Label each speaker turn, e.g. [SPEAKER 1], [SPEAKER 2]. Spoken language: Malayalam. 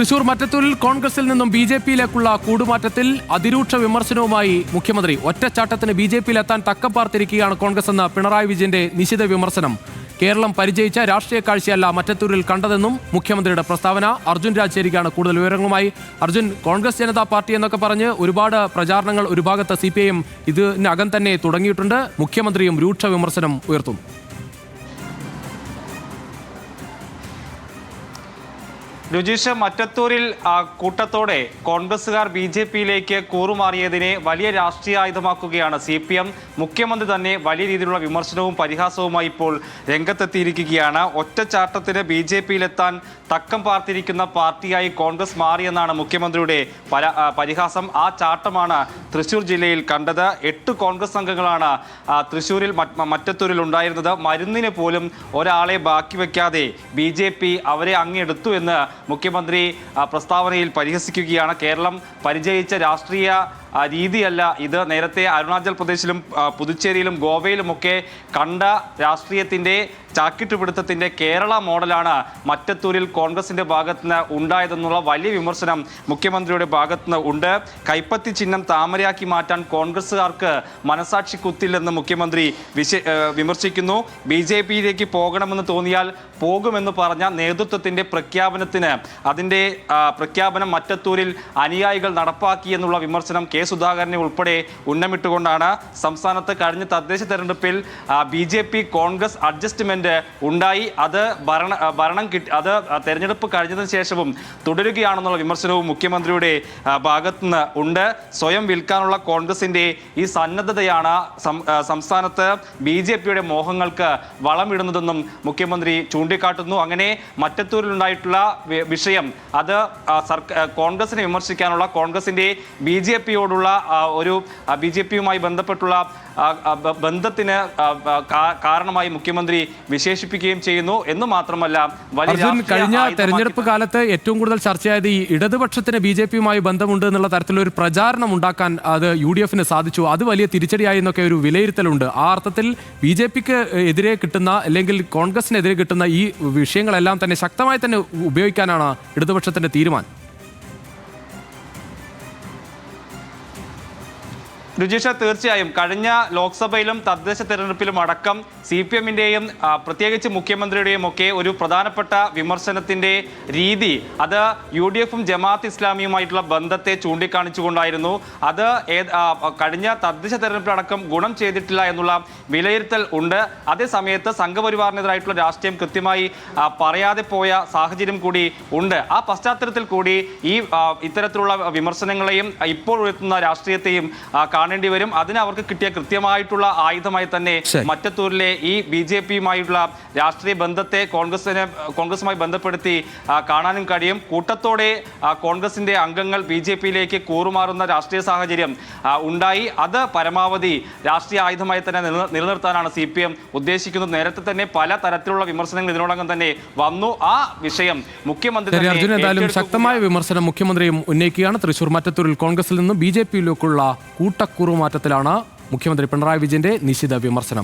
[SPEAKER 1] തൃശൂർ മറ്റത്തൂരിൽ കോൺഗ്രസിൽ നിന്നും ബി ജെ പിയിലേക്കുള്ള കൂടുമാറ്റത്തിൽ അതിരൂക്ഷ വിമർശനവുമായി മുഖ്യമന്ത്രി ഒറ്റച്ചാട്ടത്തിന് ബി ജെ പിയിലെത്താൻ തക്കം പാർത്തിരിക്കുകയാണ് കോൺഗ്രസ് എന്ന പിണറായി വിജയന്റെ നിശിത വിമർശനം. കേരളം പരിചയിച്ച രാഷ്ട്രീയ കാഴ്ചയല്ല മറ്റത്തൂരിൽ കണ്ടതെന്നും മുഖ്യമന്ത്രിയുടെ പ്രസ്താവന. അർജുൻ രാജേരിക്കാണ് കൂടുതൽ വിവരങ്ങളുമായി. അർജുൻ കോൺഗ്രസ് ജനതാ പാർട്ടി എന്നൊക്കെ പറഞ്ഞ് ഒരുപാട് പ്രചാരണങ്ങൾ ഒരു ഭാഗത്ത് സി പി ഐ എം ഇതിനകം തന്നെ തുടങ്ങിയിട്ടുണ്ട്. മുഖ്യമന്ത്രിയും രൂക്ഷ വിമർശനം ഉയർത്തുന്നു
[SPEAKER 2] രുചീഷ് മറ്റത്തൂരിൽ കൂട്ടത്തോടെ കോൺഗ്രസുകാർ ബി ജെ പിയിലേക്ക് കൂറുമാറിയതിനെ വലിയ രാഷ്ട്രീയ ആയുധമാക്കുകയാണ് സി പി എം. മുഖ്യമന്ത്രി തന്നെ വലിയ രീതിയിലുള്ള വിമർശനവും പരിഹാസവുമായി ഇപ്പോൾ രംഗത്തെത്തിയിരിക്കുകയാണ്. ഒറ്റച്ചാട്ടത്തിന് ബി ജെ പിയിലെത്താൻ തക്കം പാർത്തിരിക്കുന്ന പാർട്ടിയായി കോൺഗ്രസ് മാറിയെന്നാണ് മുഖ്യമന്ത്രിയുടെ പര- പരിഹാസം. ആ ചാട്ടമാണ് തൃശൂർ ജില്ലയിൽ കണ്ടത്. എട്ട് കോൺഗ്രസ് അംഗങ്ങളാണ് തൃശൂരിൽ മറ്റത്തൂരിൽ ഉണ്ടായിരുന്നത്. മരുന്നിന് പോലും ഒരാളെ ബാക്കി വയ്ക്കാതെ ബി അവരെ അങ്ങെടുത്തു എന്ന് മുഖ്യമന്ത്രി പ്രസ്താവനയിൽ പരിഹസിക്കുകയാണ്. കേരളം പരിചയിച്ച രാഷ്ട്രീയ രീതിയല്ല ഇത്. നേരത്തെ അരുണാചൽ പ്രദേശിലും പുതുച്ചേരിയിലും ഗോവയിലുമൊക്കെ കണ്ട രാഷ്ട്രീയത്തിന്റെ ചാക്കിട്ടുപിടുത്തത്തിന്റെ കേരള മോഡലാണ് മറ്റത്തൂരിൽ കോൺഗ്രസിന്റെ ഭാഗത്ത് നിന്ന് ഉണ്ടായതെന്നുള്ള വലിയ വിമർശനം മുഖ്യമന്ത്രിയുടെ ഭാഗത്ത് നിന്ന് ഉണ്ട്. കൈപ്പത്തി ചിഹ്നം താമരയാക്കി മാറ്റാൻ കോൺഗ്രസ്സുകാർക്ക് മനസാക്ഷി കുത്തില്ലെന്ന് മുഖ്യമന്ത്രി വിശ വിമർശിക്കുന്നു. ബി ജെ പിയിലേക്ക് പോകണമെന്ന് തോന്നിയാൽ പോകുമെന്ന് പറഞ്ഞ നേതൃത്വത്തിന്റെ പ്രഖ്യാപനത്തിന് അതിന്റെ പ്രഖ്യാപനം മറ്റത്തൂരിൽ അനുയായികൾ നടപ്പാക്കി എന്നുള്ള വിമർശനം കെ സുധാകരനെ ഉൾപ്പെടെ ഉന്നമിട്ടുകൊണ്ടാണ്. സംസ്ഥാനത്ത് കഴിഞ്ഞ തദ്ദേശ തെരഞ്ഞെടുപ്പിൽ ബി കോൺഗ്രസ് അഡ്ജസ്റ്റ്മെന്റ് ഉണ്ടായി. അത് ഭരണ ഭരണം കിട്ടി അത് തെരഞ്ഞെടുപ്പ് കഴിഞ്ഞതിന് ശേഷവും തുടരുകയാണെന്നുള്ള വിമർശനവും മുഖ്യമന്ത്രിയുടെ ഭാഗത്തുനിന്ന് ഉണ്ട്. സ്വയം വിൽക്കാനുള്ള കോൺഗ്രസിന്റെ ഈ സന്നദ്ധതയാണ് സംസ്ഥാനത്ത് ബി ജെ പിയുടെ മോഹങ്ങൾക്ക് വളമിടുന്നതെന്നും മുഖ്യമന്ത്രി ചൂണ്ടിക്കാട്ടുന്നു. അങ്ങനെ മറ്റത്തൂരിലുണ്ടായിട്ടുള്ള വിഷയം അത് കോൺഗ്രസിനെ വിമർശിക്കാനുള്ള കോൺഗ്രസിന്റെ ബി ജെ പിയോടുള്ള ഒരു ബി ജെ പിയുമായി ബന്ധപ്പെട്ടുള്ള ബന്ധത്തിന് കാരണമായി മുഖ്യമന്ത്രി വിശേഷിപ്പിക്കുകയും ചെയ്യുന്നു എന്ന് മാത്രമല്ല വലിയ
[SPEAKER 1] കഴിഞ്ഞ തെരഞ്ഞെടുപ്പ് കാലത്ത് ഏറ്റവും കൂടുതൽ ചർച്ചയായത് ഈ ഇടതുപക്ഷത്തിന് ബി ജെ പിയുമായി ബന്ധമുണ്ട് എന്നുള്ള തരത്തിലൊരു പ്രചാരണം ഉണ്ടാക്കാൻ അത് യു ഡി എഫിന് സാധിച്ചു. അത് വലിയ തിരിച്ചടിയായി എന്നൊക്കെ ഒരു വിലയിരുത്തലുണ്ട്. ആ അർത്ഥത്തിൽ ബി ജെ പിക്ക് എതിരെ കിട്ടുന്ന അല്ലെങ്കിൽ കോൺഗ്രസിനെതിരെ കിട്ടുന്ന ഈ വിഷയങ്ങളെല്ലാം തന്നെ ശക്തമായി തന്നെ ഉപയോഗിക്കാനാണ് ഇടതുപക്ഷത്തിന്റെ തീരുമാനം.
[SPEAKER 2] രുചിഷ തീർച്ചയായും കഴിഞ്ഞ ലോക്സഭയിലും തദ്ദേശ തെരഞ്ഞെടുപ്പിലും അടക്കം സി പി എമ്മിന്റെയും പ്രത്യേകിച്ച് മുഖ്യമന്ത്രിയുടെയും ഒക്കെ ഒരു പ്രധാനപ്പെട്ട വിമർശനത്തിന്റെ രീതി അത് യു ഡി എഫും ജമാഅത്ത് ഇസ്ലാമിയുമായിട്ടുള്ള ബന്ധത്തെ ചൂണ്ടിക്കാണിച്ചുകൊണ്ടായിരുന്നു. അത് കഴിഞ്ഞ തദ്ദേശ തെരഞ്ഞെടുപ്പിലടക്കം ഗുണം ചെയ്തിട്ടില്ല എന്നുള്ള വിലയിരുത്തൽ ഉണ്ട്. അതേ സമയത്ത് സംഘപരിവാറിനെതിരായിട്ടുള്ള രാഷ്ട്രീയം കൃത്യമായി പറയാതെ പോയ സാഹചര്യം കൂടി ഉണ്ട്. ആ പശ്ചാത്തലത്തിൽ കൂടി ഈ ഇത്തരത്തിലുള്ള വിമർശനങ്ങളെയും ഇപ്പോൾ ഉയർത്തുന്ന രാഷ്ട്രീയത്തെയും ആ, കാണേണ്ടി വരും. അതിന് അവർക്ക് കിട്ടിയ കൃത്യമായിട്ടുള്ള ആയുധമായി തന്നെ മറ്റത്തൂരിലെ ഈ ബി ജെ പിയുമായിട്ടുള്ള രാഷ്ട്രീയ ബന്ധത്തെ കോൺഗ്രസിനെ കോൺഗ്രസുമായി ബന്ധപ്പെടുത്തി കാണാനും കഴിയും. കൂട്ടത്തോടെ കോൺഗ്രസിന്റെ അംഗങ്ങൾ ബി ജെ പിയിലേക്ക് കൂറുമാറുന്ന രാഷ്ട്രീയ സാഹചര്യം ഉണ്ടായി. അത് പരമാവധി രാഷ്ട്രീയ ആയുധമായി തന്നെ നിലനിർത്താനാണ് സി പി എം ഉദ്ദേശിക്കുന്നത്. നേരത്തെ തന്നെ പല തരത്തിലുള്ള വിമർശനങ്ങൾ ഇതിനോടകം തന്നെ വന്നു. ആ വിഷയം മുഖ്യമന്ത്രി
[SPEAKER 1] അർജുന എന്തായാലും ശക്തമായ വിമർശനം മുഖ്യമന്ത്രിയും ഉന്നയിക്കുകയാണ്. തൃശൂർ മറ്റത്തൂരിൽ കോൺഗ്രസിൽ നിന്ന് ബി ജെ പിയിലേക്കുള്ള കൂട്ടക്കുറുമാറ്റത്തിലാണ് മുഖ്യമന്ത്രി പിണറായി വിജയന്റെ നിശിത വിമർശനം.